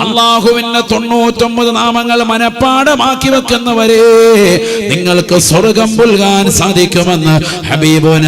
അള്ളാഹുവിന്റെ തൊണ്ണൂറ്റൊമ്പത് നാമങ്ങൾ മനപ്പാടമാക്കി വെക്കുന്നവരെ നിങ്ങൾക്ക് സ്വർഗം പുൽകാൻ സാധിക്കുമെന്ന് ഹബീബുന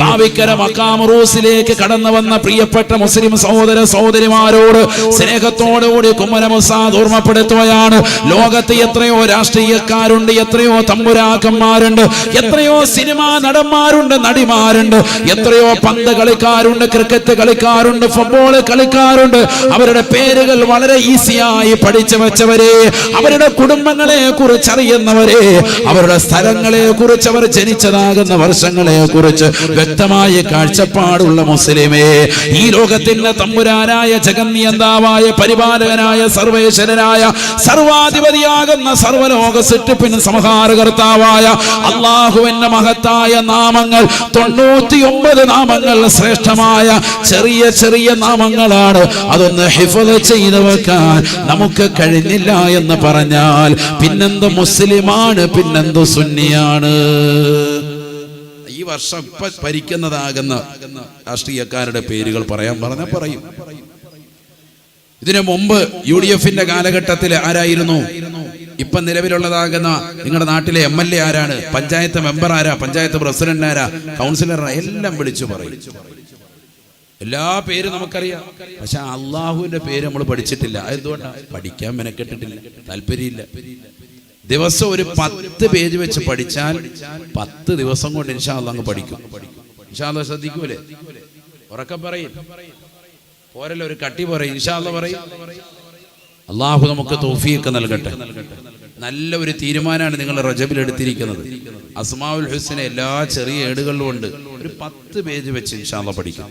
ഭാവിക്കര മക്കാം റൂസിലേക്ക് കടന്നു വന്ന പ്രിയപ്പെട്ട മുസ്ലിം സഹോദര സഹോദരിമാരോട് സ്നേഹത്തോടുകൂടി കുമ്മനമുസാദ് ഓർമ്മപ്പെടുത്തുകയാണ്. ലോകത്ത് എത്രയോ രാഷ്ട്രീയക്കാരുണ്ട് എത്രയോ തമ്പുരാക്കന്മാരുണ്ട് എത്രയോ സിനിമാ നടന്മാരുണ്ട് നടിമാരുണ്ട് എത്രയോ പന്ത് കളിക്കാരുണ്ട് ക്രിക്കറ്റ് കളിക്കാരുണ്ട് ഫുട്ബോൾ കളിക്കാറുണ്ട്. അവരുടെ പേരുകൾ വളരെ ഈസിയായി പഠിച്ചു വെച്ചവരെ അവരുടെ കുടുംബങ്ങളെ കുറിച്ച് അറിയുന്നവരെ അവരുടെ സ്ഥലങ്ങളെ കുറിച്ച് അവർ ജനിച്ചതാകുന്ന വർഷങ്ങളെ കുറിച്ച് വ്യക്തമായ കാഴ്ചപ്പാടുള്ള മുസ്ലിമേ ഈ ലോകത്തിന്റെ തമ്പുരാനായ ജഗന്നിയന്താവായ പരിപാലകനായ സർവേശ്വരനായ സർവാധിപതിയാകുന്ന സർവലോക സൃഷ്ടിപ്പിന് സംഹാരകർത്താവായ അള്ളാഹുവിന്റെ മഹത്തായ നാമങ്ങൾ തൊണ്ണൂറ്റിയൊമ്പത് നാമങ്ങൾ ശ്രേഷ്ഠമായ ചെറിയ ചെറിയ ചെറിയ നാമങ്ങളാണ്. അതൊന്ന് ഹിഫത് ചെയ്ത് വെക്കാൻ നമുക്ക് കഴിഞ്ഞില്ല എന്ന് പറഞ്ഞാൽ പിന്നെന്ത് മുസ്ലിമാണ് പിന്നെന്ത് സുന്നിയാണ്. ഈ വർഷം ഇപ്പൊ ഭരിക്കുന്നതാകുന്ന രാഷ്ട്രീയക്കാരുടെ പേരുകൾ പറയാൻ പറഞ്ഞ പറയും. ഇതിനു മുമ്പ് യു ഡി എഫിന്റെ കാലഘട്ടത്തിൽ ആരായിരുന്നു? ഇപ്പൊ നിലവിലുള്ളതാകുന്ന നിങ്ങളുടെ നാട്ടിലെ എം എൽ എ ആരാണ്? പഞ്ചായത്ത് മെമ്പർ ആരാ? പഞ്ചായത്ത് പ്രസിഡന്റ് ആരാ? കൗൺസിലർ എല്ലാം വിളിച്ചു പറയും. എല്ലാ പേരും നമുക്കറിയാം. പക്ഷെ അള്ളാഹുവിന്റെ പേര് നമ്മൾ പഠിച്ചിട്ടില്ല. എന്തുകൊണ്ടാ പഠിക്കാൻ മെനക്കെട്ടിട്ടില്ല. താല്പര്യമില്ല. ദിവസം ഒരു പത്ത് പേജ് വെച്ച് പഠിച്ചാൽ പത്ത് ദിവസം കൊണ്ട് ഇൻഷാല്ല അങ്ങ് പഠിക്കും. ഇൻഷാല്ല ശ്രദ്ധിക്കൂലേ? ഉറക്കം പറയും. പോരല്ലോ ഒരു കട്ടി പറയും. ഇൻഷാല്ല പറയും. അള്ളാഹു നമുക്ക് തോഫിയൊക്കെ നൽകട്ടെ. നല്ല ഒരു തീരുമാനമാണ് നിങ്ങൾ റജബിൽ എടുത്തിരിക്കുന്നത്. അസ്മാവുൽ ഹുസിനെ എല്ലാ ചെറിയ ഏടുകളിലും ഉണ്ട്. ഒരു പത്ത് പേജ് വെച്ച് ഇൻഷാല്ല പഠിക്കാം.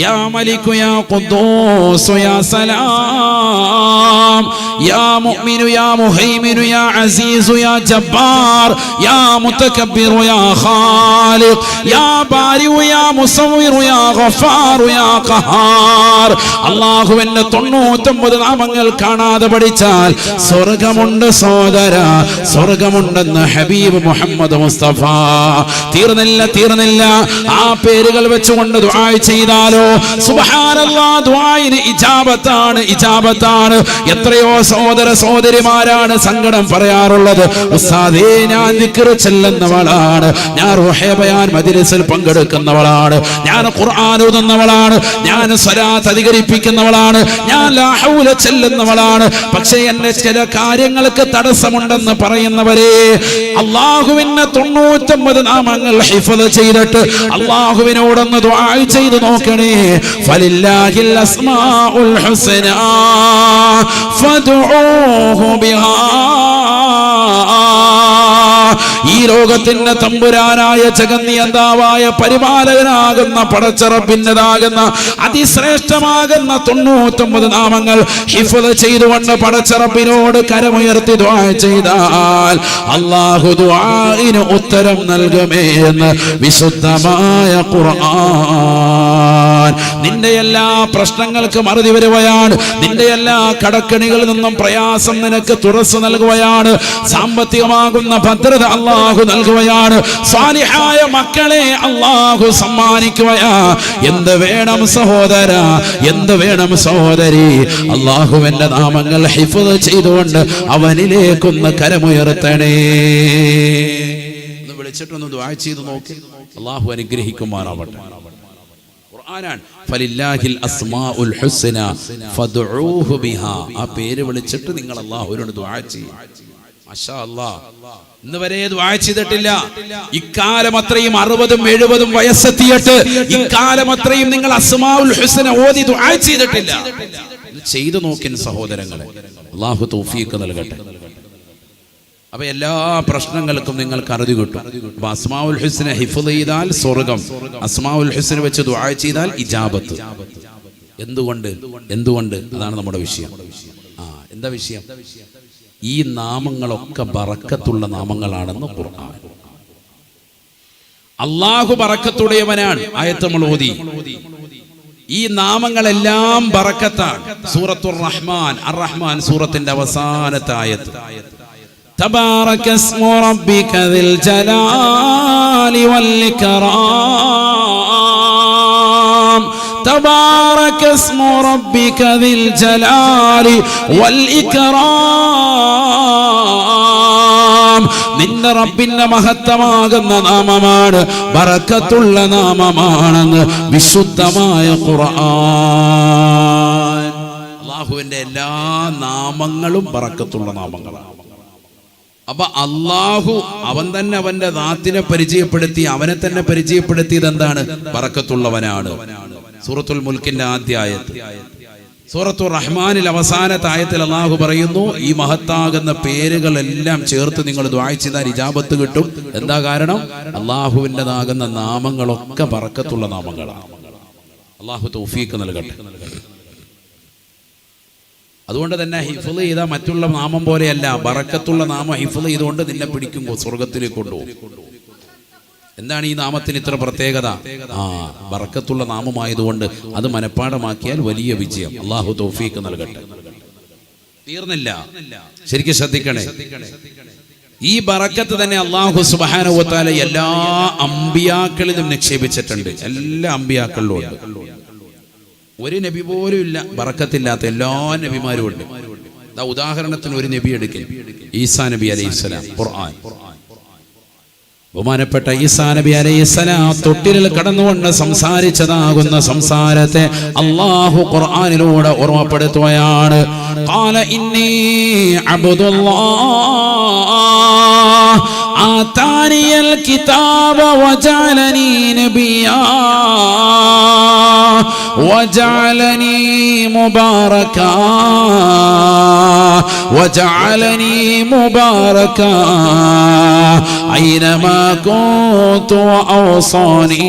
യാ മലികു യാ ഖുദ്ദൂസ് യാ സലാം യാ മുഅ്മിനു യാ മുഹൈമിനു യാ അസീസു യാ ജബ്ബാർ യാ മുതകബ്ബിറു യാ ഖാലിഖ് യാ ബാരിഉ യാ മുസവ്വിറു യാ ഗഫാറു യാ ഖഹാർ അല്ലാഹുവിന്റെ 99 നാമങ്ങൾ കാണാതെ പഠിച്ചാൽ സ്വർഗമുണ്ട് സോദര സ്വർഗമുണ്ടെന്ന് ഹബീബ് മുഹമ്മദ് മുസ്തഫ. തീർന്നില്ല തീർന്നില്ല. ആ പേരുകൾ വെച്ചുകൊണ്ട് ദുആ ചെയ്താലോ? ഇജാബത്താണ് ഇജാബത്താണ്. എത്രയോ സഹോദര സഹോദരിമാരാണ് സങ്കടം പറയാറുള്ളത്. ഉസ്താദേ ഞാൻ ചെല്ലുന്നവളാണ്. ഞാൻ റുഹേബയാൻ മദിരസിൽ പങ്കെടുക്കുന്നവളാണ്. ഞാൻ ഖുർആൻ ഓതുന്നവളാണ് ഞാൻ സ്വലാത്ത് അധികരിപ്പിക്കുന്നവളാണ്. ഞാൻ ലാഹൂല ചെല്ലുന്നവളാണ്. പക്ഷേ എന്റെ ചില കാര്യങ്ങൾക്ക് തടസ്സമുണ്ടെന്ന് പറയുന്നവരെ അള്ളാഹുവിന്റെ തൊണ്ണൂറ്റൊമ്പത് നാമങ്ങൾ ഹിഫത് ചെയ്തിട്ട് അള്ളാഹുവിനോടൊന്ന് ചെയ്ത് നോക്കണേ. ഫലില്ലാഹിൽ അസ്മാഉൽ الحسنى فادعوه بها. ഈ ലോകത്തിന്റെ തമ്പുരാനായ ജഗന്നിയന്താവായ പരിപാലകനാകുന്ന പടച്ചറപ്പിന്റെതാകുന്ന അതിശ്രേഷ്ഠമാകുന്ന തൊണ്ണൂറ്റൊമ്പത് നാമങ്ങൾ ഹിഫത് ചെയ്തുകൊണ്ട് പടച്ചറപ്പിനോട് കരമുയർത്തി ദ്വാ ചെയ്താൽ അള്ളാഹു ദ്വാഇന് ഉത്തരം നൽകുമേ എന്ന് വിശുദ്ധമായ ഖുർആൻ. നിന്റെ എല്ലാ പ്രശ്നങ്ങൾക്ക് മറുതി വരുവയാണ്. നിന്റെ എല്ലാ കടക്കണികളിൽ നിന്നും പ്രയാസം നിനക്ക് തുറസ് നൽകുകയാണ് സാമ്പത്തികമാകുന്ന ഭദ്രത അള്ളാഹു നൽകുകയാണ് സ്വാലിഹായ മക്കളെ അള്ളാഹു സമ്മാനിക്കുകയാ. എന്ത് വേണം സഹോദര? എന്ത് വേണം സഹോദരി? അള്ളാഹുവിന്റെ നാമങ്ങൾ ഹിഫുദ് ചെയ്തുകൊണ്ട് അവനിലേക്കൊന്ന് കരമുയർത്തണേ. വിളിച്ചിട്ടൊന്ന് ദ്വാ ചെയ്ത് നോക്കി. അള്ളാഹു അനുഗ്രഹിക്കുമാറാവട്ടെ. ഖുർആനാണ് ഫലില്ലാഹിൽ അസ്മാഉൽ ഹുസ്ന ഫദ്ഉഹു ബിഹാ. ആ പേര് വിളിച്ചിട്ട് നിങ്ങൾ അല്ലാഹുവിനോട് ദുആ ചെയ്യും. മാഷാ അല്ലാഹ് ഇന്ന് വരെ ദുആ ചെയ്തിട്ടില്ല. ഇക്കാലം അത്രയും അറുപതും എഴുപതും വയസ്സെത്തിയിട്ട് ഇക്കാലം അത്രയും നിങ്ങൾ അസ്മാഉൽ ഹുസ്ന ഓതി ദുആ ചെയ്തിട്ടില്ല. ചെയ്തു നോക്കിൻ സഹോദരങ്ങളെ. അള്ളാഹു തൗഫീഖ് നൽകട്ടെ. അപ്പൊ എല്ലാ പ്രശ്നങ്ങൾക്കും നിങ്ങൾക്ക് അറുതി കിട്ടും. അപ്പൊ അസ്മാഉൽ ഹുസ്നെ ഹിഫു ചെയ്താൽ സ്വർഗം. അസ്മാഉൽ ഹുസ്നെ വെച്ച് ദുആ ചെയ്താൽ ഇജാബത്ത്. എന്തുകൊണ്ട്? എന്തുകൊണ്ട്? അതാണ് നമ്മുടെ വിഷയം. ആ എന്താ വിഷയം? ഈ നാമങ്ങളൊക്കെ ബറക്കത്തുള്ള നാമങ്ങളാണെന്ന് ഖുർആൻ. അള്ളാഹു ബറക്കത്തുടയവനാണ്. ആയത്ത് നമ്മൾ ഓതി ഈ നാമങ്ങളെല്ലാം ബറക്കത്താണ്. സൂറത്തുർ റഹ്മാൻ. അർ റഹ്മാൻ സൂറത്തിന്റെ അവസാനത്തെ ആയത്ത്. تبارك اسم ربك ذي الجلال والإكرام تبارك اسم ربك ذي الجلال والإكرام നിന്റെ റബ്ബിന്റെ മഹത്തമാകുന്ന നാമമാണ് ബറക്കത്തുള്ള നാമമാണെന്ന് വിശുദ്ധമായ ഖുർആൻ അള്ളാഹുവിന്റെ എല്ലാ നാമങ്ങളും ബറക്കത്തുള്ള നാമങ്ങളാണ് അപ്പൊ അള്ളാഹു അവൻ തന്നെ അവന്റെ നാത്തിനെ പരിചയപ്പെടുത്തി അവനെ തന്നെ പരിചയപ്പെടുത്തിയത് എന്താണ്? പറക്കത്തുള്ളവനാണ് സൂറത്തുൽ മുൽക്കിന്റെ ആദ്യായത്ത് സൂറത്തു റഹ്മാനിൽ അവസാനത്തെ ആയത്തിൽ അള്ളാഹു പറയുന്നു ഈ മഹത്താകുന്ന പേരുകളെല്ലാം ചേർത്ത് നിങ്ങൾ വായിച്ചാൽ ഇജാബത്ത് കിട്ടും. എന്താ കാരണം? അള്ളാഹുവിന്റെതാകുന്ന നാമങ്ങളൊക്കെ പറക്കത്തുള്ള നാമങ്ങളാണ്. അള്ളാഹു തൗഫീക്ക് നൽകട്ടെ. അതുകൊണ്ട് തന്നെ ഹിഫ്ള് ചെയ്ത മറ്റുള്ള നാമം പോലെയല്ല ബറക്കത്തുള്ള നാമം ഹിഫ്ള് ചെയ്തുകൊണ്ട് നിന്നെ പിടിക്കും സ്വർഗത്തിലേക്ക് കൊണ്ടുപോകും. എന്താണ് ഈ നാമത്തിന് ഇത്ര പ്രത്യേകത? ആ ബറക്കത്തുള്ള നാമമായതുകൊണ്ട് അത് മനഃപ്പാടമാക്കിയാൽ വലിയ വിജയം. അള്ളാഹു തൗഫീക്ക് നൽകട്ടെ. തീർന്നില്ല. ശരിക്കും ശ്രദ്ധിക്കണേ. ഈ ബറക്കത്ത് തന്നെ അള്ളാഹു സുബാനുവത്താല എല്ലാ അമ്പിയാക്കളിലും നിക്ഷേപിച്ചിട്ടുണ്ട്. എല്ലാ അമ്പിയാക്കളിലും ഉണ്ട്. ഒരു നബി പോലും ഇല്ല ബറക്കത്തില്ലാത്ത എല്ലാ നബിമാരും ഉണ്ട് ദാ ഉദാഹരണത്തിന് ഒരു നബി എടുക്കൽ ഈസാ നബി അലൈഹി സ്വലാം ഖുർആൻ ബഹുമാനപ്പെട്ട ഈസാ നബി അലൈഹി സ്വലാം തൊട്ടിലിൽ കടന്നുകൊണ്ട് സംസാരിച്ചതാകുന്ന സംസാരത്തെ അള്ളാഹു ഖുർആനിലൂടെ ഓർമ്മപ്പെടുത്തുകയാണ് قال إني عبد الله آتاني الكتاب وجعلني نبيا. وجعلني مباركا. وجعلني مباركا. أينما كنت وأوصاني.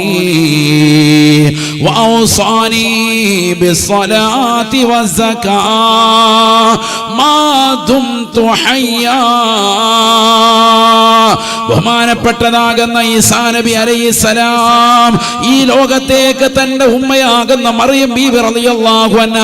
وأوصاني بالصلاة والزكاة. ما دمت ബഹുമാനപ്പെട്ടതാകുന്ന ഈസാ നബി അലൈസലാം ഈ ലോകത്തേക്ക് തന്റെ ഉമ്മയാകുന്ന മറിയം ബീബി റളിയല്ലാഹു അൻഹ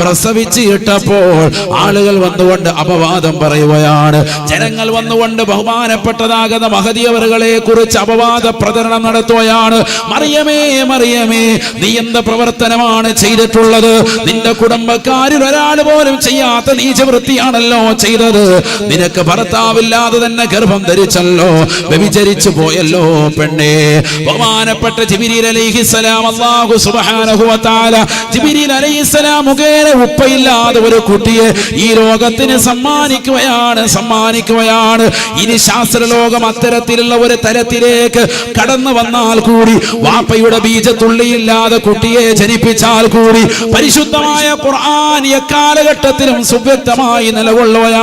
പ്രസവിച്ച് ഇട്ടപ്പോൾ ആളുകൾ വന്നുകൊണ്ട് അപവാദം പറയുകയാണ്. ജനങ്ങൾ വന്നുകൊണ്ട് ബഹുമാനപ്പെട്ടതാകുന്ന മഹതിയവറുകളെ കുറിച്ച് അപവാദ പ്രചരണം നടത്തുകയാണ്. മറിയമേ മറിയമേ നീ എന്ത് പ്രവർത്തനമാണ് ചെയ്തിട്ടുള്ളത്? നിന്റെ കുടുംബക്കാരിൽ ഒരാൾ പോലും ചെയ്യാത്ത നീചവൃത്തിയാണല്ലോ ചെയ്തത് നിനക്ക് ഭർത്താവില്ലാതെ തന്നെ ഗർഭം ധരിച്ചല്ലോ. വ്യഭിചരിച്ചു പോയല്ലോ പെണ്ണേ. ബഹുമാനപ്പെട്ട അലൈഹിസ്സലാം അല്ലാഹു സുബ്ഹാനഹു അലൈഹിസ്സലാം ഉപ്പയില്ലാതെ ഒരു കുട്ടിയെ ഈ ലോകത്തിന് സമ്മാനിക്കുകയാണ് സമ്മാനിക്കുകയാണ്. ഇനി ശാസ്ത്രലോകം അത്തരത്തിലുള്ള ഒരു തരത്തിലേക്ക് കടന്നു വന്നാൽ കൂടി വാപ്പയുടെ ബീജത്തുള്ളിയില്ലാതെ കുട്ടിയെ ജനിപ്പിച്ചാൽ കൂടി പരിശുദ്ധമായ ഖുർആൻ എക്കാലഘട്ടത്തിലും സുവ്യക്തമായി നിലകൊള്ളുകയാണ്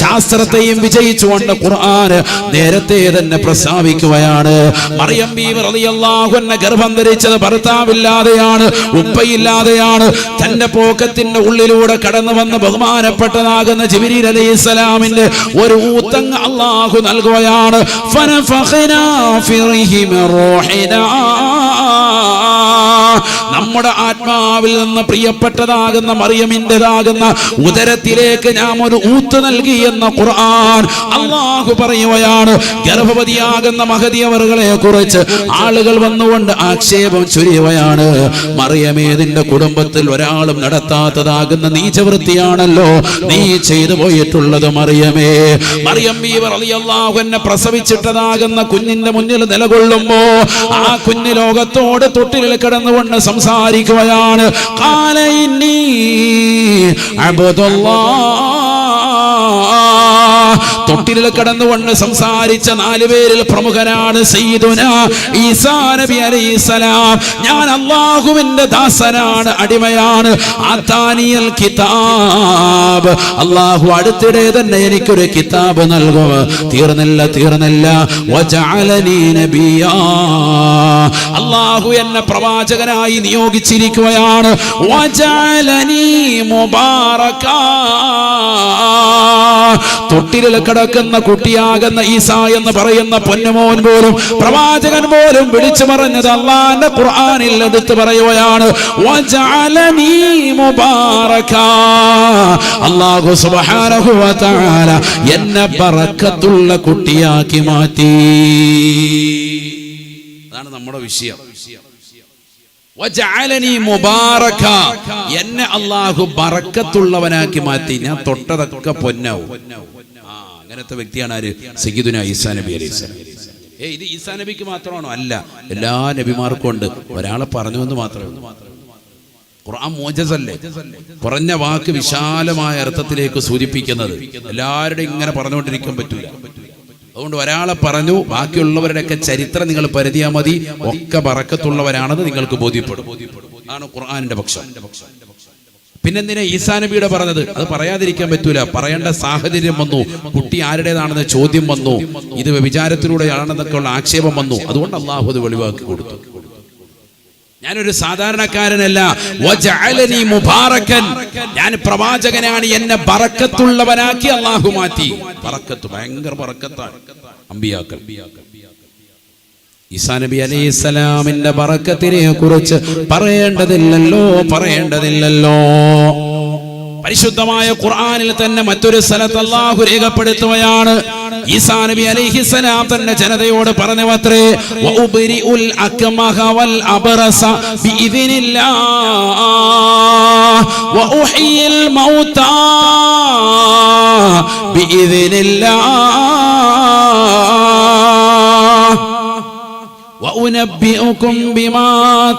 ശാസ്ത്രത്തെയും വിജയിച്ചുകൊണ്ട് ഖുർആൻ നേരത്തെ തന്നെ പ്രസ്താവിക്കുകയാണ്. മറിയം ബീവി റളിയല്ലാഹു അൻഹ ഗർഭം ധരിച്ചത് ഭർത്താവില്ലാതെയാണ് ഉപ്പയില്ലാതെയാണ് തന്റെ പോക്കത്തിന്റെ ഉള്ളിലൂടെ കടന്നു വന്ന് ബഹുമാനപ്പെട്ടതാകുന്ന ജിബ്രീൽ അലൈഹിസ്സലാമിന്റെ ഒരു ഊത്തങ്ങ് അള്ളാഹു നൽകുകയാണ്. ഫനഫഖനാ ഫിറിഹി മിൻ റൂഹിനാ. നമ്മുടെ ആത്മാവിൽ നിന്ന് പ്രിയപ്പെട്ടതാകുന്ന മറിയമിന്റെതാകുന്ന ഉദരത്തിലേക്ക് ഞാൻ ഒരു ഊത്ത് നൽകി എന്ന ഖുർആൻ അള്ളാഹു പറയുകയാണ്. ഗർഭവതിയാകുന്ന മഹതിയവറുകളെ കുറിച്ച് ആളുകൾ വന്നുകൊണ്ട് ആക്ഷേപം ചൊരിയുകയാണ്. മറിയമേതിന്റെ കുടുംബത്തിൽ ഒരാളും നടത്താത്തതാകുന്ന നീചവൃത്തിയാണല്ലോ നീ ചെയ്തു പോയിട്ടുള്ളത് മറിയമേ. മറിയം എന്നെ പ്രസവിച്ചിട്ടതാകുന്ന കുഞ്ഞിന്റെ മുന്നിൽ നിലകൊള്ളുമ്പോ ആ കുഞ്ഞ് ലോകത്തോട് തൊട്ടിലിൽ കിടന്നുകൊണ്ട് സംസാരിക്കുകയാണ്. കാലയിന്നീ ഇന്നി തൊട്ടിലിൽ കടന്നുകൊണ്ട് സംസാരിച്ച നാല് പേരിൽ പ്രമുഖനാണ് ഈസാ നബി ഞാൻ അള്ളാഹുവിന്റെ ദാസനാണ് അടിമയാണ്. കിതാബ്. അള്ളാഹു അടുത്തിടെ തന്നെ എനിക്കൊരു കിതാബ് നൽകും. തീർന്നില്ല തീർന്നില്ല. അള്ളാഹു എന്നെ പ്രവാചകനായി നിയോഗിച്ചിരിക്കുകയാണ്. വജഅലനീ തൊട്ടിലിൽ കിടക്കുന്ന കുട്ടിയാകുന്ന ഈസ എന്ന് പറയുന്ന പൊന്നുമോൻ പോലും പ്രവാചകൻ പോലും വിളിച്ചു പറഞ്ഞത് അള്ളാന്റെ ഖുർആനിൽ എടുത്തു പറയുകയാണ് എന്നെ പറക്കത്തുള്ള കുട്ടിയാക്കി മാറ്റി. അതാണ് നമ്മുടെ വിഷയം. എന്നെ അള്ളാഹു ബറക്കത്തുള്ളവനാക്കി മാറ്റി. ഞാൻ തൊട്ടതൊക്കെ പൊന്നാവും. അങ്ങനത്തെ വ്യക്തിയാണ് ആര്? സയ്യിദുന ഈസാ നബി അലൈഹി ഏ ഇത് ഈസാ നബിക്ക് മാത്രമാണോ? അല്ല. എല്ലാ നബിമാർക്കും ഉണ്ട്. ഒരാളെ പറഞ്ഞു എന്ന് മാത്രമേ ഖുർആൻ മോജസല്ലേ? കുറഞ്ഞ വാക്ക് വിശാലമായ അർത്ഥത്തിലേക്ക് സൂചിപ്പിക്കുന്നത് എല്ലാവരുടെയും ഇങ്ങനെ പറഞ്ഞുകൊണ്ടിരിക്കാൻ പറ്റൂല. അതുകൊണ്ട് ഒരാളെ പറഞ്ഞു ബാക്കിയുള്ളവരുടെയൊക്കെ ചരിത്രം നിങ്ങൾ പരിധിയാൽ മതി. ഒക്കെ പറക്കത്തുള്ളവരാണെന്ന് നിങ്ങൾക്ക് ബോധ്യപ്പെടും. ആണ് ഖുർആാനിന്റെ പക്ഷം. പിന്നെന്തിനാ ഈസാ നബിയുടെ പറഞ്ഞത്? അത് പറയാതിരിക്കാൻ പറ്റൂല. പറയേണ്ട സാഹചര്യം വന്നു. കുട്ടി ആരുടേതാണെന്ന് ചോദ്യം വന്നു. ഇത് വിചാരത്തിലൂടെയാണെന്നൊക്കെ ഉള്ള ആക്ഷേപം വന്നു. അതുകൊണ്ട് അള്ളാഹു അത് വെളിവാക്കി കൊടുത്തു. ഞാനൊരു സാധാരണക്കാരനല്ല. ഞാൻ പ്രവാചകനാണ്. എന്നെ ബറക്കത്തുള്ളവനാക്കി അള്ളാഹു മാറ്റി. ബറക്കത്ത് ഭയങ്കര ബറക്കത്താണ്. അമ്പിയാക്കൾ. ഈസാ നബി അലൈഹി സ്വലാമിന്റെ ബറക്കത്തിനെ കുറിച്ച് പറയേണ്ടതില്ലല്ലോ പറയേണ്ടതില്ലല്ലോ. പരിശുദ്ധമായ ഖുർആനിൽ തന്നെ മറ്റൊരു സ്ഥലത്ത് അള്ളാഹു രേഖപ്പെടുത്തുകയാണ്. ഈസാ നബി അലൈഹിസ്സലാം തന്റെ ജനതയോട് പറഞ്ഞു അത്രേ വഉബ്രിഉൽ അക്മഹ വൽ അബറസ ബിഇذനില്ലാഹ് വഉഹിയിൽ മൗതാ ബിഇذനില്ലാഹ് وأنبئكم بما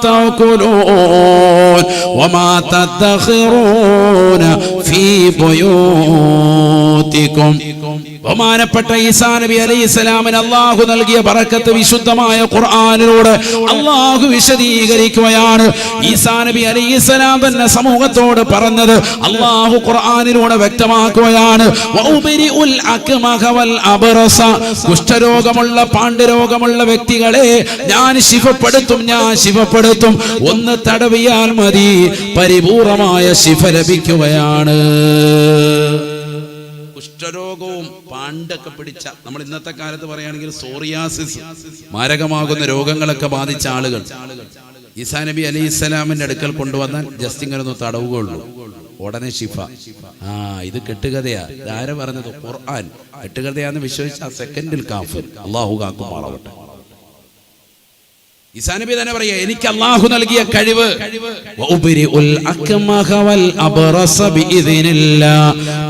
تأكلون وما تدخرون في بيوتكم ബഹുമാനപ്പെട്ട ഈസാ നബി അലൈഹി സ്വലാമിന് അള്ളാഹു നൽകിയ ബറക്കത്ത് വിശുദ്ധമായ ഖുർആാനിലൂടെ അള്ളാഹു വിശദീകരിക്കുകയാണ് ഈസാ നബി അലൈഹി സ്വലാം തന്നെ സമൂഹത്തോട് പറഞ്ഞത് അള്ളാഹു ഖുർആാനിലൂടെ വ്യക്തമാക്കുകയാണ് വഉബരിഉൽ അക്മഹ വൽ അബ്റസ. കുഷ്ഠരോഗമുള്ള പാണ്ഡുരോഗമുള്ള വ്യക്തികളെ ഞാൻ ശിവപ്പെടുത്തും ഞാൻ ശിവപ്പെടുത്തും ഒന്ന് തടവിയാൽ മതി. പരിപൂർണമായ ശിഫ ലഭിക്കുകയാണ്. കുഷ്ഠരോഗവും പാണ്ടൊക്കെ പിടിച്ച നമ്മൾ ഇന്നത്തെ കാലത്ത് പറയുകയാണെങ്കിൽ സോറിയാസിസ് മാരകമാകുന്ന രോഗങ്ങളൊക്കെ ബാധിച്ച ആളുകൾ. ഈസാ നബി അലി ഇസ്ലാമിന്റെ അടുക്കൽ കൊണ്ടുവന്നാൽ ജസ്റ്റ് ഇങ്ങനെ ഒന്ന് തടവുകയുള്ളൂ. ഉടനെ ശിഫ. ആ ഇത് കെട്ടുകഥയാ. ഇതാരെ പറഞ്ഞത്? ഖുർആൻ. കെട്ടുകഥയാന്ന് വിശ്വസിച്ച സെക്കൻഡിൽ കാഫിർ. അള്ളാഹു കാക്കുമാറാവട്ടെ ഈസാ നബി തന്നെ പറയാ എനിക്ക് അള്ളാഹു നൽകിയ കഴിവ്.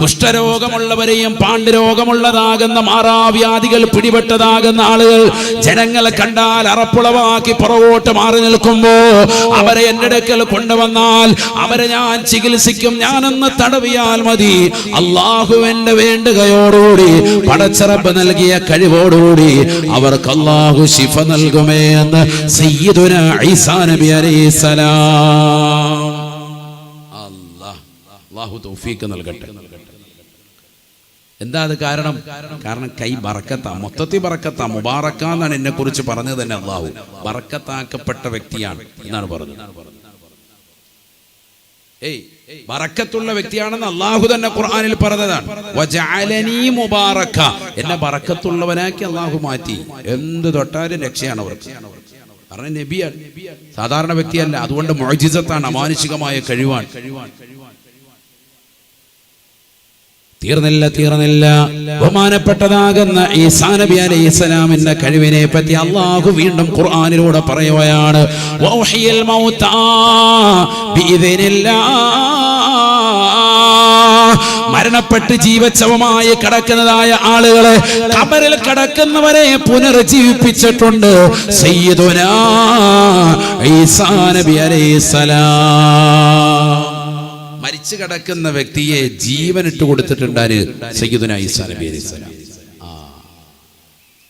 കുഷ്ഠരോഗമുള്ളവരെയും പാണ്ഡുരോഗമുള്ളതാകുന്ന മാറാവ്യാധികൾ പിടിപെട്ടതാകുന്ന ആളുകൾ ജനങ്ങളെ കണ്ടാൽ അറപ്പുളവാക്കി പുറകോട്ട് മാറി നിൽക്കുമ്പോ അവരെ എന്റെ അടുക്കൽ കൊണ്ടുവന്നാൽ അവരെ ഞാൻ ചികിത്സിക്കും ഞാനൊന്ന് തടവിയാൽ മതി അള്ളാഹുവിന്റെ വേണ്ടുകയോടുകൂടി പടച്ചറപ്പ് നൽകിയ കഴിവോടുകൂടി അവർക്ക് അള്ളാഹു ശിഫ നൽകുമേ എന്ന് സയ്യിദുന ഈസാ നബി അലൈഹിസ്സലാം അല്ലാഹ് അല്ലാഹു തൗഫീഖ് നൽകട്ടെ. എന്താ അത് കാരണം? കാരണം കൈ ബറക്കത്താ മൊത്തത്തിൽ ബറക്കത്താ മുബാറക്ക എന്നാണ് എന്നെ കുറിച്ച് പറഞ്ഞത് തന്നെ അള്ളാഹു ബറക്കത്താക്കപ്പെട്ട വ്യക്തിയാണ് എന്നാണ് പറഞ്ഞത്. ഏയ് ബറക്കത്തുള്ള വ്യക്തിയാണെന്ന് അള്ളാഹു തന്നെ ഖുർആനിൽ പറഞ്ഞതാണ്. എന്നെ ബറക്കത്തുള്ളവനാക്കി അള്ളാഹു മാറ്റി. എന്ത് തൊട്ടാലും രക്ഷയാണ് അവർക്ക്. കാരണം നബിയാണ്. സാധാരണ വ്യക്തിയല്ല. അതുകൊണ്ട് മൊഴിജിസത്താണ് അമാനുഷികമായ കഴിവാണ്. തീർന്നില്ല തീർന്നില്ല. ബഹുമാനപ്പെട്ടതാകുന്ന ഈ നബി അലൈഹി സ്വലാമിന്റെ കഴിവിനെ പറ്റി അള്ളാഹു വീണ്ടും ഖുർആനിലൂടെ പറയുകയാണ്. ബിഇذനില്ലാഹ്. മരണപ്പെട്ട് ജീവച്ചവമായി കിടക്കുന്നതായ ആളുകളെ കബറിൽ കിടക്കുന്നവരെ പുനർജീവിപ്പിച്ചിട്ടുണ്ട് ഈസാ നബി അലൈഹിസ്സലാം. മരിച്ചു കിടക്കുന്ന വ്യക്തിയെ ജീവനിട്ട് കൊടുത്തിട്ടുണ്ടാര് സയ്യിദുന ഈസാ നബി അലൈഹി സ്വലാം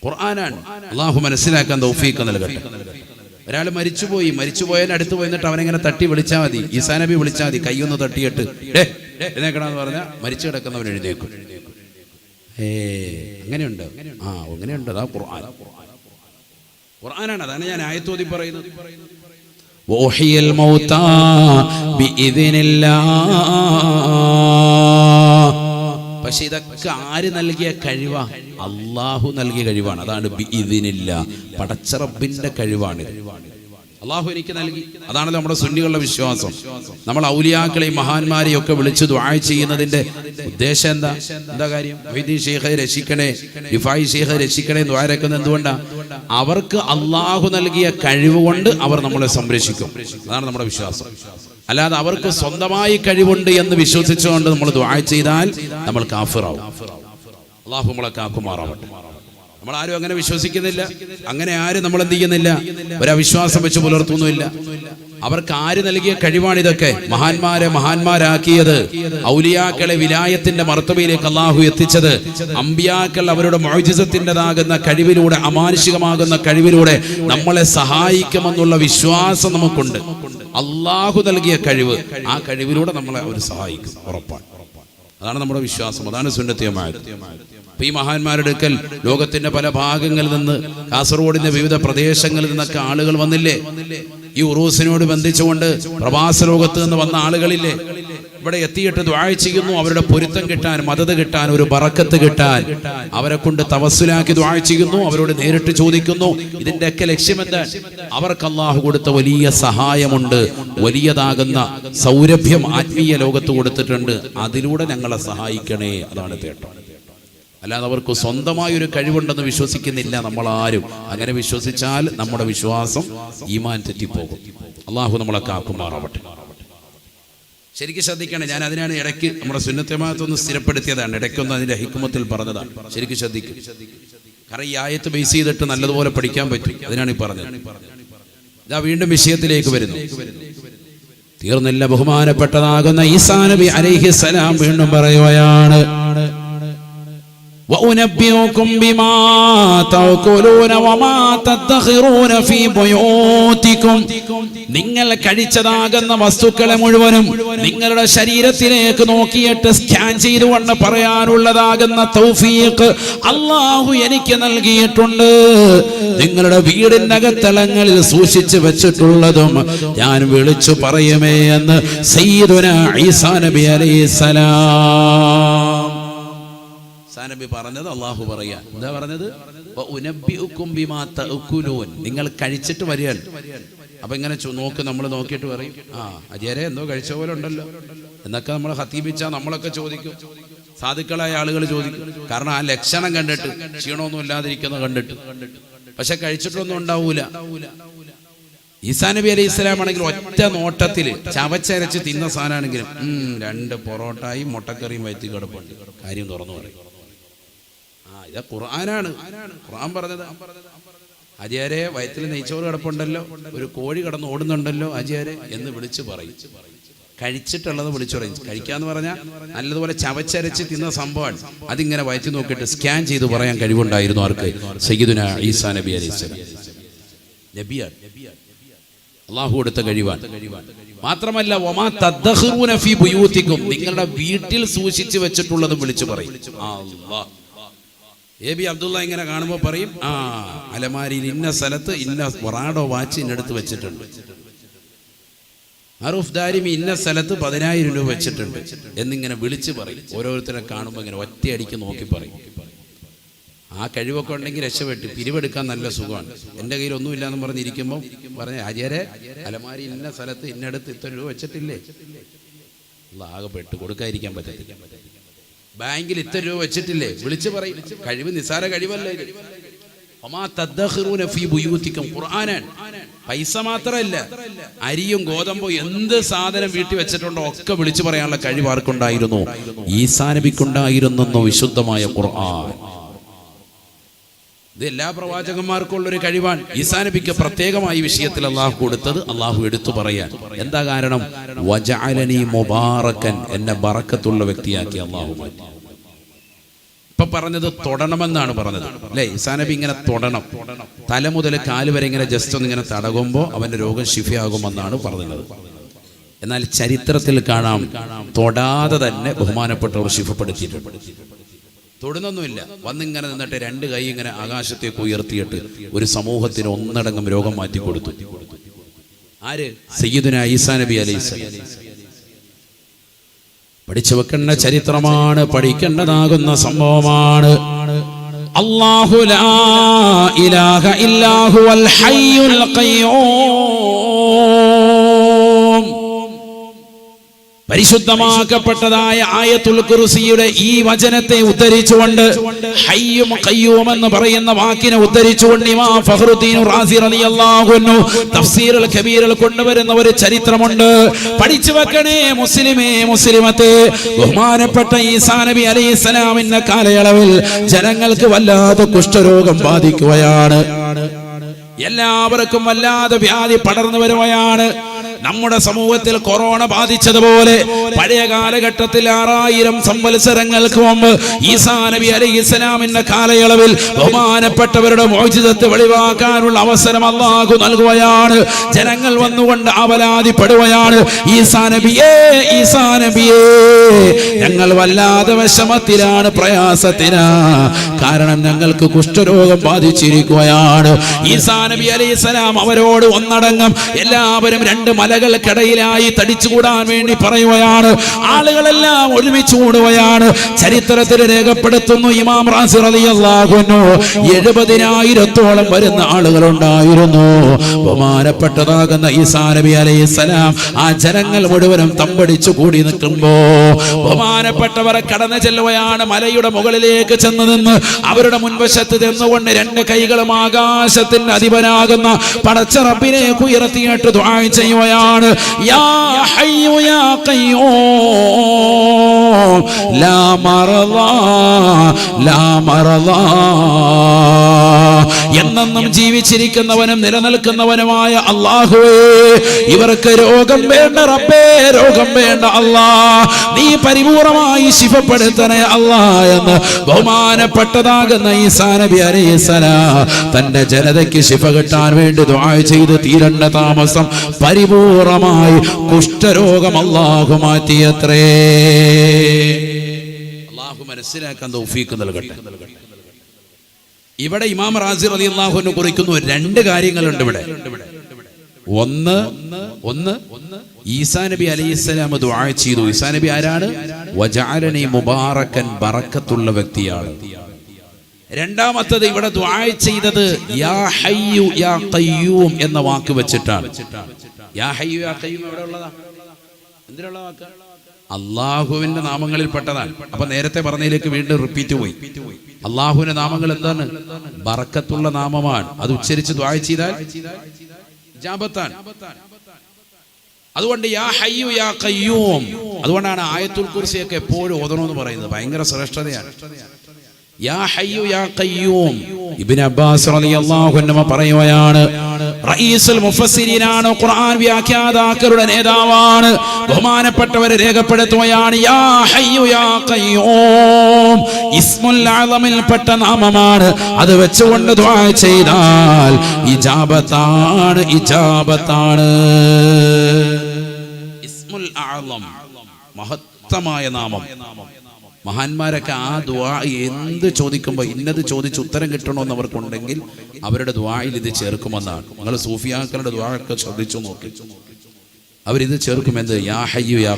ഖുർആനാണ്. അള്ളാഹു മനസ്സിലാക്കാൻ തൗഫീഖ് നൽകട്ടെ. ഒരാൾ മരിച്ചുപോയി. മരിച്ചുപോയാൽ അടുത്ത് പോയിട്ട് അവനെങ്ങനെ തട്ടി വിളിച്ചാൽ മതി? ഈസാ നബി വിളിച്ചാൽ മതി. കൈയൊന്ന് തട്ടിയിട്ട്. ഡേ എഴുന്നേക്കണമെന്ന് പറഞ്ഞാൽ മരിച്ചു കിടക്കുന്നവൻ എഴുന്നേക്കും ഏ അങ്ങനെയുണ്ട് ആ അങ്ങനെയുണ്ട് അതാ ഖുർആൻ ഖുർആനാണ് അതാണ് ഞാൻ ആയത്തോതി പറയുന്നത് وأحيي الموتى بإذن الله പക്ഷെ ഇതൊക്കെ ആര് നൽകിയ കഴിവാ അള്ളാഹു നൽകിയ കഴിവാണ് അതാണ് ബി ഇതിനില്ല പടച്ചറബിന്റെ കഴിവാണ് അള്ളാഹു എനിക്ക് നൽകി. അതാണല്ലോ നമ്മുടെ സുന്നികളുടെ വിശ്വാസം. നമ്മൾ ഔലിയാക്കളെയും മഹാന്മാരെയും ഒക്കെ വിളിച്ച് ദ്വായ ചെയ്യുന്നതിന്റെ ഉദ്ദേശം എന്താ? എന്താ കാര്യം? രക്ഷിക്കണേ ഇഫായി ശേഖ രക്ഷിക്കണേ ദ്വാരക്കുന്നത് എന്തുകൊണ്ടാ? അവർക്ക് അള്ളാഹു നൽകിയ കഴിവ് കൊണ്ട് അവർ നമ്മളെ സംരക്ഷിക്കും. അതാണ് നമ്മുടെ വിശ്വാസം. അല്ലാതെ അവർക്ക് സ്വന്തമായി കഴിവുണ്ട് എന്ന് വിശ്വസിച്ചുകൊണ്ട് നമ്മൾ ദ്വായ ചെയ്താൽ നമ്മൾ കാഫിറാവും. അള്ളാഹു നമ്മളെ കാക്കുമാറാവട്ടെ. നമ്മൾ ആരും അങ്ങനെ വിശ്വസിക്കുന്നില്ല. അങ്ങനെ ആരും നമ്മൾ എന്ത് ചെയ്യുന്നില്ല. ഒരവിശ്വാസം വെച്ച് പുലർത്തുന്നില്ല അവർക്ക് ആര് നൽകിയ കഴിവാണിതൊക്കെ മഹാന്മാരെ മഹാന്മാരാക്കിയത്. ഔലിയാക്കളെ വിലായത്തിന്റെ മർത്തബയിലേക്ക് അള്ളാഹു എത്തിച്ചത്. അമ്പിയാക്കൾ അവരുടെ മോജിസത്തിന്റെതാകുന്ന കഴിവിലൂടെ അമാനുഷികമാകുന്ന കഴിവിലൂടെ നമ്മളെ സഹായിക്കുമെന്നുള്ള വിശ്വാസം നമുക്കുണ്ട്. അള്ളാഹു നൽകിയ കഴിവ് ആ കഴിവിലൂടെ നമ്മളെ അവർ സഹായിക്കും. ഉറപ്പാണ്. അതാണ് നമ്മുടെ വിശ്വാസം. അതാണ് സുന്നത്തിയമായത് അപ്പൊ ഈ മഹാന്മാരുടെ അടുക്കൽ ലോകത്തിന്റെ പല ഭാഗങ്ങളിൽ നിന്ന് കാസർഗോഡിന്റെ വിവിധ പ്രദേശങ്ങളിൽ നിന്നൊക്കെ ആളുകൾ വന്നില്ലേ? ഈ ഉറൂസിനോട് ബന്ധിച്ചുകൊണ്ട് പ്രവാസ ലോകത്ത് നിന്ന് വന്ന ആളുകളില്ലേ? ഇവിടെ എത്തിയിട്ട് ദ്വാഴ ചെയ്യുന്നു അവരുടെ പൊരുത്തം കിട്ടാൻ മതത് കിട്ടാൻ ഒരു ബറക്കത്ത് കിട്ടാൻ. അവരെ കൊണ്ട് തവസ്സിലാക്കി ദ്വാഴ ചെയ്യുന്നു അവരോട് നേരിട്ട് ചോദിക്കുന്നു ഇതിന്റെയൊക്കെ ലക്ഷ്യം എന്താണ് അവർക്ക് അള്ളാഹു കൊടുത്ത വലിയ സഹായമുണ്ട് വലിയതാകുന്ന സൗരഭ്യം ആത്മീയ ലോകത്ത് കൊടുത്തിട്ടുണ്ട് അതിലൂടെ ഞങ്ങളെ സഹായിക്കണേ അതാണ് തേട്ടം. അല്ലാതെ അവർക്ക് സ്വന്തമായ ഒരു കഴിവുണ്ടെന്ന് വിശ്വസിക്കുന്നില്ല നമ്മൾ ആരും അങ്ങനെ വിശ്വസിച്ചാൽ നമ്മുടെ വിശ്വാസം ഈമാൻ തെറ്റിപ്പോകും. അള്ളാഹു നമ്മളെ കാക്കുമാറാവട്ടെ. ശരിക്കും ശ്രദ്ധിക്കണം ഞാൻ അതിനാണ് ഇടയ്ക്ക് നമ്മുടെ സുന്നത്തമാത്തൊന്ന് സ്ഥിരപ്പെടുത്തിയതാണ്. ഇടയ്ക്കൊന്ന് അതിന്റെ ഹിക്കുമത്തിൽ പറഞ്ഞതാണ്. ശരിക്കും ശ്രദ്ധിക്കും. കാരണം ഈ ആയത്ത് ബേസ് ചെയ്തിട്ട് നല്ലതുപോലെ പഠിക്കാൻ പറ്റും. അതിനാണ് ഈ പറഞ്ഞത്. ഇതാ വീണ്ടും വിഷയത്തിലേക്ക് വരുന്നു. തീർന്നില്ല ബഹുമാനപ്പെട്ടതാകുന്ന ഈസാനബി നബി സലാം വീണ്ടും പറയുകയാണ് وأنبئكم بما تأكلون وما تدخرون في بيوتكم നിങ്ങൾ കഴിച്ചതാകുന്ന വസ്തുക്കളെ മുഴുവനും നിങ്ങളുടെ ശരീരത്തിലേക്ക് നോക്കിയിട്ട് സ്കാൻ ചെയ്തുകൊണ്ട് പറയാനുള്ളതാകുന്ന തൗഫീഖ് അള്ളാഹു എനിക്ക് നൽകിയിട്ടുണ്ട് നിങ്ങളുടെ വീടിന്റെ അകത്തളങ്ങളിൽ സൂക്ഷിച്ചു വെച്ചിട്ടുള്ളതും ഞാൻ വിളിച്ചു പറയുമേ എന്ന് സയ്യിദുന ഈസാ നബി അലൈഹിസ്സലാം സാനബി പറഞ്ഞത് അള്ളാഹു പറയാ. എന്താ പറഞ്ഞത്. നിങ്ങൾ കഴിച്ചിട്ട് വരികയാണ്. അപ്പൊ ഇങ്ങനെ നോക്ക് നമ്മൾ നോക്കിയിട്ട് പറയും. ആ അജയരെ എന്തോ കഴിച്ച പോലെ ഉണ്ടല്ലോ. എന്നൊക്കെ നമ്മൾ ഹത്തീപിച്ചാ നമ്മളൊക്കെ ചോദിക്കും. സാധുക്കളായ ആളുകൾ ചോദിക്കും. കാരണം ആ ലക്ഷണം കണ്ടിട്ട് ക്ഷീണമൊന്നും ഇല്ലാതിരിക്കുന്ന കണ്ടിട്ട്. പക്ഷെ കഴിച്ചിട്ടൊന്നും ഉണ്ടാവൂല. ഈസാ നബി അലൈഹി ഇസ്ലാം ആണെങ്കിൽ ഒറ്റ നോട്ടത്തിൽ ചവച്ചരച്ച് തിന്ന സാധനമാണെങ്കിലും രണ്ട് പൊറോട്ടയും മുട്ടക്കറിയും വയറ്റി കിടപ്പുണ്ട്. കാര്യം തുറന്നു പറയും. ഇത് ഖുർആനാണ്. ഖുർആൻ പറഞ്ഞത്. അജിയാരെ വയറ്റിൽ നെയ്ച്ചോറ് കിടപ്പുണ്ടല്ലോ. ഒരു കോഴി കിടന്ന് ഓടുന്നുണ്ടല്ലോ അജിയാരെ എന്ന് വിളിച്ചു പറയും. കഴിച്ചിട്ടുള്ളത് വിളിച്ചു പറയും. കഴിക്കാന്ന് പറഞ്ഞാൽ നല്ലതുപോലെ ചവച്ചരച്ച് തിന്ന സംഭവമാണ്. അതിങ്ങനെ വയറ്റി നോക്കിയിട്ട് സ്കാൻ ചെയ്ത് പറയാൻ കഴിവുണ്ടായിരുന്നു ആർക്ക്? സയ്യിദുന ഈസാ നബി നബിയാണ്. അള്ളാഹു കൊടുത്ത കഴിവാണ്. മാത്രമല്ല നിങ്ങളുടെ വീട്ടിൽ സൂക്ഷിച്ചു വെച്ചിട്ടുള്ളത് വിളിച്ചു പറയും. എ ബി അബ്ദുള്ള ഇങ്ങനെ കാണുമ്പോൾ പറയും ആ അലമാരിയിൽ ഇന്ന സ്ഥലത്ത് ഇന്ന വറാഡോ വാച്ച് ഇന്നടുത്ത് വെച്ചിട്ടുണ്ട്. അറൂഫ് ദാരിമി ഇന്ന സ്ഥലത്ത് പതിനായിരം രൂപ വെച്ചിട്ടുണ്ട്. എന്നിങ്ങനെ വിളിച്ച് പറയും. ഓരോരുത്തരെ കാണുമ്പോൾ ഇങ്ങനെ ഒറ്റയടിക്ക് നോക്കി പറയും. ആ കഴിവൊക്കെ ഉണ്ടെങ്കിൽ രക്ഷപ്പെട്ട് പിരിവെടുക്കാൻ നല്ല സുഖമാണ്. എന്റെ കയ്യിൽ ഒന്നുമില്ല എന്ന് പറഞ്ഞിരിക്കുമ്പോൾ പറഞ്ഞ അജയരെ അലമാരി ഇന്ന സ്ഥലത്ത് ഇന്നടുത്ത് ഇത്ര രൂപ വെച്ചിട്ടില്ലേ? ആകെ പെട്ട് കൊടുക്കാതിരിക്കാൻ പറ്റത്തില്ല. ബാങ്കിൽ ഇത്ര രൂപ വെച്ചിട്ടില്ലേ? വിളിച്ചു പറയും. കഴിവ് നിസാര കഴിവല്ലേ പൈസ മാത്രല്ല അരിയും ഗോതമ്പോ എന്ത് സാധനം വീട്ടിൽ വെച്ചിട്ടുണ്ടോ ഒക്കെ വിളിച്ചു പറയാനുള്ള കഴിവ് ആർക്കുണ്ടായിരുന്നു? ഈ സാനബിക്കുണ്ടായിരുന്നോ വിശുദ്ധമായ ഖുർആൻ. ഇത് എല്ലാ പ്രവാചകന്മാർക്കും ഉള്ളൊരു കഴിവാണ്. ഈസാ നബിക്ക് പ്രത്യേകമായി വിഷയത്തിൽ അള്ളാഹു കൊടുത്തത് അള്ളാഹു എടുത്തു പറയാൻ. എന്താ കാരണം? മുബാറക്കൻ എന്നെ ബറക്കത്തുള്ള വ്യക്തിയാക്കി അള്ളാഹു മാറ്റി. ഇപ്പൊ പറഞ്ഞത് തൊടണമെന്നാണ് പറഞ്ഞത്. അല്ലെ? ഈസാ നബി ഇങ്ങനെ തൊടണം. തല മുതൽ കാൽ വരെ ഇങ്ങനെ ജസ്റ്റ് ഒന്ന് ഇങ്ങനെ തടകുമ്പോൾ അവന്റെ രോഗം ശിഫിയാകുമെന്നാണ് പറഞ്ഞത്. എന്നാൽ ചരിത്രത്തിൽ കാണാം തൊടാതെ തന്നെ ബഹുമാനപ്പെട്ടവർ ശിഫപ്പെടുത്തിയിട്ടുണ്ട്. തൊടുന്നൊന്നുമില്ല. വന്നിങ്ങനെ നിന്നിട്ട് രണ്ട് കൈ ഇങ്ങനെ ആകാശത്തേക്ക് ഉയർത്തിയിട്ട് ഒരു സമൂഹത്തിന് ഒന്നടങ്കം രോഗം മാറ്റി കൊടുത്തു ആര്? സയ്യിദുന ഈസാ നബി അലൈഹി പഠിച്ചു വെക്കേണ്ട ചരിത്രമാണ് പഠിക്കേണ്ടതാകുന്ന സംഭവമാണ്. ലാ ഇലാഹ ഇല്ലാഹു അൽ ഹയ്യുൽ ഖയ്യൂം. പരിശുദ്ധമാക്കപ്പെട്ടതായ ആയത്തുൽ കുർസിയുടെ ഈ വചനത്തെ ഉദ്ധരിച്ചുകൊണ്ട് ഹയ്യും കയ്യൂം എന്ന് പറയുന്ന വാക്കിനെ ഉദ്ധരിച്ചുകൊണ്ട് ഇമാം ഫഹ്റുദ്ദീൻ റാസി റളിയല്ലാഹു അൻഹു തഫ്സീറുൽ കബീറിൽ കൊണ്ടുവരുന്ന ഒരു ചരിത്രമുണ്ട്. പഠിച്ചു വെക്കണേ മുസ്ലിമേ മുസ്ലിമത്തെ. ബഹുമാനപ്പെട്ട ഈസാ നബി അലൈഹിസ്സലാമിന്റെ കാലയളവിൽ ജനങ്ങൾക്ക് വല്ലാതെ കുഷ്ഠരോഗം ബാധിക്കുകയാണ്. എല്ലാവർക്കും വല്ലാതെ വ്യാധി പടർന്നു വരുകയാണ്. നമ്മുടെ സമൂഹത്തിൽ കൊറോണ ബാധിച്ചതുപോലെ പഴയ കാലഘട്ടത്തിൽ ആറായിരം സംവത്സരങ്ങൾക്ക് മുമ്പ് ഈസാ നബി അലൈഹി ഇസ്ലാമിന്റെ കാലയളവിൽ ബഹുമാനപ്പെട്ടവരുടെ മോചിതത്തെ വെളിവാക്കാനുള്ള അവസരം അള്ളാഹു നൽകുകയാണ്. ജനങ്ങൾ വന്നുകൊണ്ട് അവലാതിപ്പെടുകയാണ്. ഈസാ നബിയേ ഈസാ നബിയേ. ഞങ്ങൾ വല്ലാതെ വിഷമത്തിലാണ് പ്രയാസത്തിനാ കാരണം ഞങ്ങൾക്ക് കുഷ്ഠരോഗം ബാധിച്ചിരിക്കുകയാണ്. ഈസാ നബി അലൈഹി അവരോട് ഒന്നടങ്കം എല്ലാവരും രണ്ട് മലകൾക്കിടയിലായി തടിച്ചുകൂടാൻ വേണ്ടി പറയുകയാണ്. ആളുകളെല്ലാം ഒരുമിച്ച് കൂടുകയാണ്. ചരിത്രത്തിൽ രേഖപ്പെടുത്തുന്നു ഇമാം റാസി റളിയല്ലാഹു അൻഹു. എഴുപതിനായിരത്തോളം വരുന്ന ആളുകളുണ്ടായിരുന്നു. ബഹുമാനപ്പെട്ടതാകുന്ന ഈസാ നബി അലൈഹി സ്വലാം ആ ജനങ്ങൾ മുഴുവനും തമ്പടിച്ചു കൂടി നിൽക്കുമ്പോ ബഹുമാനപ്പെട്ടവർ കടന്നു ചെല്ലുകയാണ്. മലയുടെ മുകളിലേക്ക് ചെന്ന് നിന്ന് അവരുടെ മുൻവശത്ത് നിന്നുകൊണ്ട് രണ്ട് കൈകളും ആകാശത്തിന്റെ അധിപനാകുന്ന പടച്ച റബ്ബിലേക്ക് ഉയർത്തിയിട്ട് ദുആ ചെയ്യുകയാണ് യാ ഹയ്യു യാ ലാ ലാ എന്നെന്നും ജീവിച്ചിരിക്കുന്നവനും നിലനിൽക്കുന്നവനുമായ അള്ളാഹുവേ ഇവർക്ക് രോഗം വേണ്ട റബ്ബേ രോഗം വേണ്ട അല്ലാ. നീ പരിപൂർണമായി ശിഫപ്പെടുത്തണേ അല്ലാ എന്ന് ബഹുമാനപ്പെട്ടതാകുന്ന ഈ നബി അലൈസല തന്റെ ജനതയ്ക്ക് ശിഫ കിട്ടാൻ വേണ്ടി ദ്വായ ചെയ്ത് തീരണ്ട താമസം പരിപൂർണമായി കുഷ്ഠരോഗം അള്ളാഹു മാറ്റിയത്രേ. അള്ളാഹു മനസ്സിലാക്കാൻ തൗഫീക്ക് നൽകട്ടെ. ഇവിടെ ഇമാം റാസി അലി അള്ളാഹുവിനെ കുറിക്കുന്നു രണ്ട് കാര്യങ്ങളുണ്ട് ഇവിടെ. ഒന്ന് ഒന്ന് ഈസാ നബി അലൈഹിസ്സലാം ദുആ ചെയ്തു. ഈസാ നബി ആരാണ്? വജാലനി മുബാറക്കൻ ബറക്കത്തുള്ള വ്യക്തിയാണ്. രണ്ടാമത്തത് ഇവിടെ ദുആ ചെയ്തത് യാ ഹയ്യു യാ ഖയ്യൂം എന്ന വാക്ക് വെച്ചിട്ടാണ്. യാ ഹയ്യു യാ എവിടെ ഉള്ളതാ? എന്തിനുള്ള വാക്ക്? അള്ളാഹുവിന്റെ നാമങ്ങളിൽ പെട്ടതാണ്. അപ്പൊ നേരത്തെ പറഞ്ഞതിലേക്ക് വീണ്ടും റിപ്പീറ്റ് പോയി. അള്ളാഹുവിന്റെ നാമങ്ങൾ എന്താണ്? ബറക്കത്തുള്ള നാമമാണ്. അത് ഉച്ചരിച്ച് ദ്വായ ചെയ്താൽ അതുകൊണ്ട് യാ ഹയ്യു യാ കയ്യൂം അതുകൊണ്ടാണ് ആയത്തുൽ കുർസിയൊക്കെ എപ്പോഴും ഓതണമെന്ന് പറയുന്നത്. ഭയങ്കര ശ്രേഷ്ഠതയാണ്. യാ ഹയ്യു യാ കയ്യൂം ഇബ്നു അബ്ബാസ് റളിയല്ലാഹു അൻഹു പറയുകയാണ് റഈസുൽ മുഫസ്സിരീനാണ് ഖുർആൻ വ്യാഖ്യാതാക്കളുടെ നേതാവാണ്. ബഹുമാനപ്പെട്ടവരെ രേഖപ്പെടുത്തുകയാണ് യാ ഹയ്യു യാ ഖയ്യൂം. ഇസ്മുൽ അളമിൽപ്പെട്ട നാമമാണ്. അത് വെച്ചുകൊണ്ട് ദുആ ചെയ്താൽ ഇജാബത്താണ് ഇജാബത്താണ്. ഇസ്മുൽ അഅളം മഹത്തമായ നാമം. മഹാന്മാരൊക്കെ ആ ദ്വാ എന്ത് ചോദിക്കുമ്പോൾ ഇന്നത് ചോദിച്ച് ഉത്തരം കിട്ടണമെന്ന് അവർക്കുണ്ടെങ്കിൽ അവരുടെ ദ്വായിൽ ഇത് ചേർക്കുമെന്നാണ്. നിങ്ങൾ സൂഫിയാക്കളുടെ ദ്വാഴൊക്കെ ശ്രദ്ധിച്ചു നോക്കി. അവരിത് ചേർക്കുമെന്ത്? യാ ഹയ്യു യാ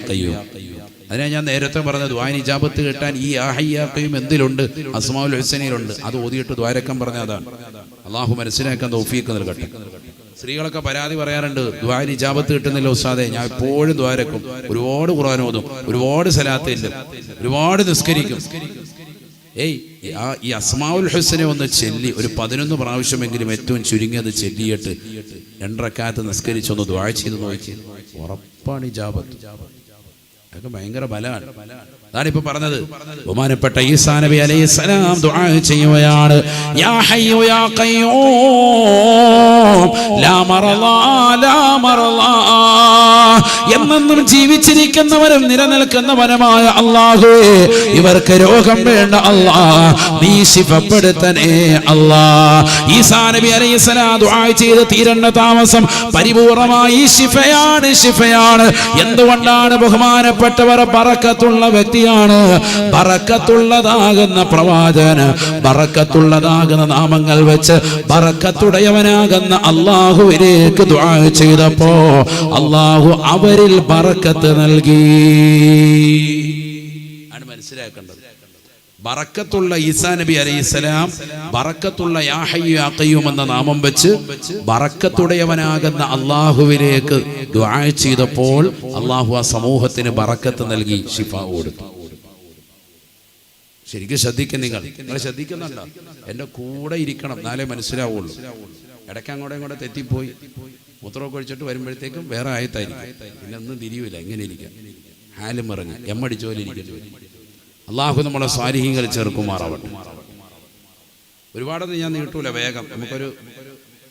അതിനാ ഞാൻ നേരത്തെ പറഞ്ഞ ദ്വാൻ ഇജാബത്ത് കിട്ടാൻ ഈ യാ ഹയ്യു യാ കയ്യും എന്തിലുണ്ട്? അസ്മാഉൽ ഹുസനയിലുണ്ട്. അത് ഓതിയിട്ട് ദ്വാരക്കം പറഞ്ഞ അതാണ്. അള്ളാഹു മനസ്സിലാക്കാൻ തോഫിയൊക്കെ നൽകട്ടെ. സ്ത്രീകളൊക്കെ പരാതി പറയാറുണ്ട്. ദ്വാര ഇജാബത്ത് കിട്ടുന്നില്ല ഉസ്താദെ. ഞാൻ എപ്പോഴും ദ്വാരക്കും ഒരുപാട് ഖുർആൻ ഓതും. ഒരുപാട് സലാത്തില്ല ഒരുപാട് നിസ്കരിക്കും. ഏയ് ആ ഈ അസ്മാവുൽ ഹുസനെ ഒന്ന് ചെല്ലി. ഒരു പതിനൊന്ന് പ്രാവശ്യമെങ്കിലും ഏറ്റവും ചുരുങ്ങിയത് ചെല്ലിയിട്ട് രണ്ടരക്കാലത്ത് നിസ്കരിച്ചൊന്ന് ദ്വാഴ ചെയ്ത് നോക്കി. ഉറപ്പാണ് ഈ ജാബത്ത് അതൊക്കെ ഭയങ്കര ബലാണ് അതാണിപ്പോ പറഞ്ഞത്. ബഹുമാനപ്പെട്ട ഈസാ നബി അലൈഹി സലാം ദുആ ചെയ്യുകയാണ്. യാ ഹയ്യു യാ ഖയ്യൂം ലാ മറളാ ലാ മറളാ എന്നെന്നും ജീവിച്ചിരിക്കുന്നവരും നിലനിൽക്കുന്നവനുമായ അള്ളാഹുവേ ഇവർക്ക് രോഗം വേണ്ട അല്ലാ. നീ ശിഫപ്പെടുത്തനേ അല്ലാ. ഈസാ നബി അലൈഹി സ്വലാം ദുആ ചെയ്ത് തീരണ്ട താമസം പരിപൂർണമായി ശിഫയാണ് ശിഫയാണ്. എന്തുകൊണ്ടാണ് ബഹുമാനപ്പെട്ടവർ ബറക്കത്തുള്ള വ്യക്തിയാണ്. ബറക്കത്തുള്ളതാകുന്ന പ്രവാചകന് ബറക്കത്തുള്ളതാകുന്ന നാമങ്ങൾ വെച്ച് ബറക്കത്തുടയവനാകുന്ന അള്ളാഹുവിലേക്ക് ചെയ്തപ്പോ അള്ളാഹു അവരിൽ ബറക്കത്ത് നൽകി. ആണ് മനസ്സിലാക്കേണ്ടത്. ബറക്കത്തുള്ള ഈസാ നബി അലൈഹിസ്സലാം ബറക്കത്തുള്ള യാഹയ്യു യാഖയ്യൂം എന്ന നാമം വെച്ച് ബറക്കത്തുടയവനാകുന്ന അള്ളാഹുവിലേക്ക് ദുആ ചെയ്തപ്പോൾ അള്ളാഹു ആ സമൂഹത്തിന് ബറക്കത്ത് നൽകി ഷിഫ കൊടുത്തു. ശരിക്കും ശ്രദ്ധിക്കും നിങ്ങൾ. നിങ്ങൾ ശ്രദ്ധിക്കുന്നുണ്ടോ? എന്റെ കൂടെ ഇരിക്കണം എന്നാലേ മനസ്സിലാവുള്ളൂ. ഇടയ്ക്ക് അങ്ങോട്ടും ഇങ്ങോട്ട് തെറ്റിപ്പോയി. മൂത്രമൊക്കെ ഒഴിച്ചിട്ട് വരുമ്പോഴത്തേക്കും വേറെ ആയത്തായിരിക്കും. പിന്നെ ഒന്നും തിരിയൂല എങ്ങനെ ഇരിക്കാം. ഹാലും ഇറങ്ങി എമ്മടിച്ചോലിരിക്കുന്നു അള്ളാഹു നമ്മളെ സ്വാരിഹികൾ ചേർക്കുമാറാവട്ടെ. ഒരുപാടൊന്നും ഞാൻ നീട്ടൂല വേഗം. നമുക്കൊരു